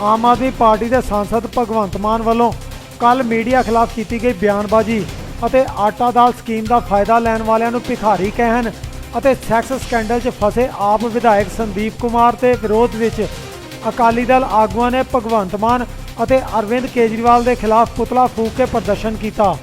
Aam Aadmi party ਦੇ ਸਾਂਸਦ ਭਗਵੰਤ ਮਾਨ ਵੱਲੋਂ ਕੱਲ ਮੀਡੀਆ ਖਿਲਾਫ ਕੀਤੀ ਗਈ ਬਿਆਨਬਾਜ਼ੀ ਅਤੇ ਆਟਾ ਦਾਲ ਸਕੀਮ ਦਾ ਫਾਇਦਾ ਲੈਣ ਵਾਲਿਆਂ ਨੂੰ ਭਿਖਾਰੀ ਕਹਿਣ ਅਤੇ ਸੈਕਸ ਸਕੈਂਡਲ 'ਚ ਫਸੇ ਆਪ ਵਿਧਾਇਕ ਸੰਦੀਪ ਕੁਮਾਰ ਤੇ ਵਿਰੋਧ ਵਿੱਚ ਅਕਾਲੀ ਦਲ ਆਗੂਆਂ ਨੇ ਭਗਵੰਤ ਮਾਨ ਅਤੇ ਅਰਵਿੰਦ ਕੇਜਰੀਵਾਲ ਦੇ ਖਿਲਾਫ ਪੁਤਲਾ ਫੂਕ ਕੇ ਪ੍ਰਦਰਸ਼ਨ ਕੀਤਾ।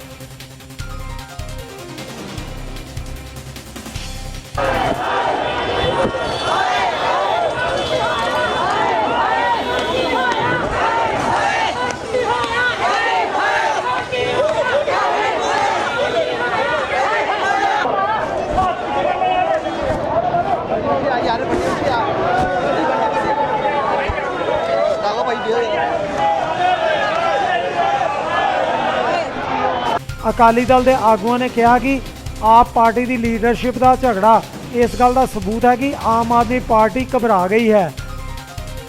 ਅਕਾਲੀ ਦਲ ਦੇ ਆਗੂਆਂ ਨੇ ਕਿਹਾ ਕਿ ਆਪ ਪਾਰਟੀ ਦੀ ਲੀਡਰਸ਼ਿਪ ਦਾ ਝਗੜਾ ਇਸ ਗੱਲ ਦਾ ਸਬੂਤ ਹੈ ਕਿ ਆਮ ਆਦਮੀ ਪਾਰਟੀ ਘਬਰਾ ਗਈ ਹੈ।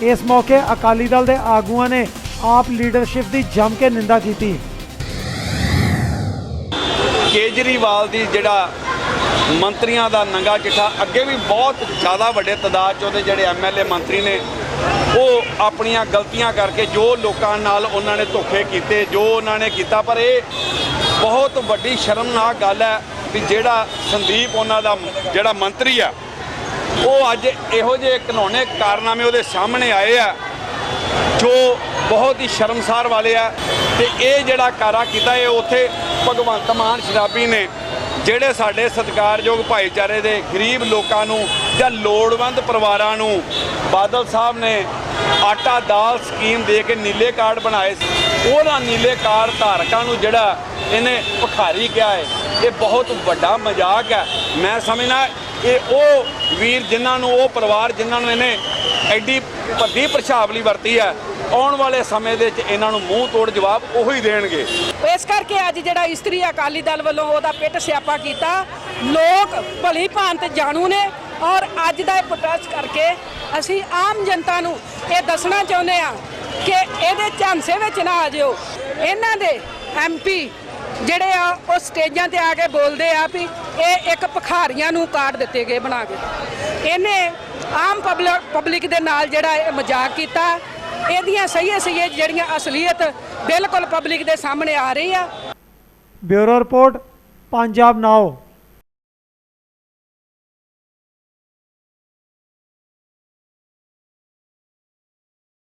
ਇਸ ਮੌਕੇ ਅਕਾਲੀ ਦਲ ਦੇ ਆਗੂਆਂ ਨੇ ਆਪ ਲੀਡਰਸ਼ਿਪ ਦੀ ਜੰਮ ਕੇ ਨਿੰਦਾ ਕੀਤੀ। ਕੇਜਰੀਵਾਲ ਦੀ ਜਿਹੜਾ ਮੰਤਰੀਆਂ ਦਾ ਨੰਗਾ ਚਿੱਠਾ ਅੱਗੇ ਵੀ ਬਹੁਤ ਜ਼ਿਆਦਾ ਵੱਡੇ ਤਦਾਦ 'ਚ ਉਹਦੇ ਜਿਹੜੇ ਐਮਐਲਏ ਮੰਤਰੀ ਨੇ ਉਹ ਆਪਣੀਆਂ ਗਲਤੀਆਂ ਕਰਕੇ ਜੋ ਲੋਕਾਂ ਨਾਲ ਉਹਨਾਂ ਨੇ ਧੋਖੇ ਕੀਤੇ, ਜੋ ਉਹਨਾਂ ਨੇ ਕੀਤਾ, ਪਰ ਇਹ ਬਹੁਤ ਵੱਡੀ ਸ਼ਰਮਨਾਕ ਗੱਲ ਹੈ ਵੀ ਜਿਹੜਾ ਸੰਦੀਪ ਉਹਨਾਂ ਦਾ, ਜਿਹੜਾ ਮੰਤਰੀ ਆ, ਉਹ ਅੱਜ ਇਹੋ ਜਿਹੇ ਘਿਨੌਣੇ ਕਾਰਨਾਮੇ ਉਹਦੇ ਸਾਹਮਣੇ ਆਏ ਆ, ਜੋ ਬਹੁਤ ਹੀ ਸ਼ਰਮਸਾਰ ਵਾਲੇ ਆ, ਤੇ ਇਹ ਜਿਹੜਾ ਕਾਰਾ ਕੀਤਾ, ਇਹ ਉੱਥੇ ਭਗਵੰਤ ਮਾਨ ਸ਼ਰਾਬੀ ਨੇ, ਜਿਹੜੇ ਸਾਡੇ ਸਤਿਕਾਰਯੋਗ ਭਾਈਚਾਰੇ ਦੇ ਗਰੀਬ ਲੋਕਾਂ ਨੂੰ ਜਾਂ ਲੋੜਵੰਦ ਪਰਿਵਾਰਾਂ ਨੂੰ ਬਾਦਲ ਸਾਹਿਬ ਨੇ ਆਟਾ ਦਾਲ ਸਕੀਮ ਦੇ ਕੇ ਨੀਲੇ ਕਾਰਡ ਬਣਾਏ ਸੀ। ਉਹਨਾਂ ਨੀਲੇ ਕਾਰਡ ਧਾਰਕਾਂ ਨੂੰ ਜਿਹੜਾ ਇਹਨੇ ਭਿਖਾਰੀ ਕਿਹਾ ਹੈ, ਇਹ ਬਹੁਤ ਵੱਡਾ ਮਜ਼ਾਕ ਹੈ। ਮੈਂ ਸਮਝਣਾ ਇਹ ਉਹ ਵੀਰ ਜਿਨ੍ਹਾਂ ਨੂੰ, ਉਹ ਪਰਿਵਾਰ ਜਿਨ੍ਹਾਂ ਨੂੰ ਇਹਨੇ ਐਡੀ ਵੱਡੀ ਪ੍ਰਸ਼ਾਵਲੀ ਵਰਤੀ ਹੈ, ਆਉਣ ਵਾਲੇ ਸਮੇਂ ਦੇ ਵਿੱਚ ਇਹਨਾਂ ਨੂੰ ਮੂੰਹ ਤੋੜ ਜਵਾਬ ਉਹੀ ਦੇਣਗੇ। ਇਸ ਕਰਕੇ ਅੱਜ ਜਿਹੜਾ ਇਸਤਰੀ ਅਕਾਲੀ ਦਲ ਵੱਲੋਂ ਉਹਦਾ ਪਿੱਟ ਸਿਆਪਾ ਕੀਤਾ, ਲੋਕ ਭਲੀ ਭਾਂਤ ਜਾਣੂ ਨੇ ਔਰ ਅੱਜ ਦਾ ਇਹ ਪ੍ਰੋਟੈਸਟ ਕਰਕੇ ਅਸੀਂ ਆਮ ਜਨਤਾ ਨੂੰ ਇਹ ਦੱਸਣਾ ਚਾਹੁੰਦੇ ਆ ਕਿ ਇਹਦੇ ਝਾਂਸੇ ਵਿੱਚ ਨਾ ਆ ਜਿਓ। ਇਹਨਾਂ ਦੇ ਐਮਪੀ ਜਿਹੜੇ ਆ, ਉਹ ਸਟੇਜਾਂ ਤੇ ਆ ਕੇ ਬੋਲਦੇ ਆ ਵੀ ਇਹ ਇੱਕ ਭਖਾਰੀਆਂ ਨੂੰ ਕਾਰਡ ਦਿੱਤੇ ਗਏ ਬਣਾ ਕੇ। ਇਹਨੇ ਆਮ ਪਬਲਿਕ ਦੇ ਨਾਲ ਜਿਹੜਾ ਇਹ ਮਜ਼ਾਕ ਕੀਤਾ। ਇਹਦੀਆਂ ਸਹੀ ਸਹੀ ਜਿਹੜੀਆਂ ਅਸਲੀਅਤ ਬਿਲਕੁਲ ਪਬਲਿਕ ਦੇ ਸਾਹਮਣੇ ਆ ਰਹੀ ਆ। Bureau report, Punjab now.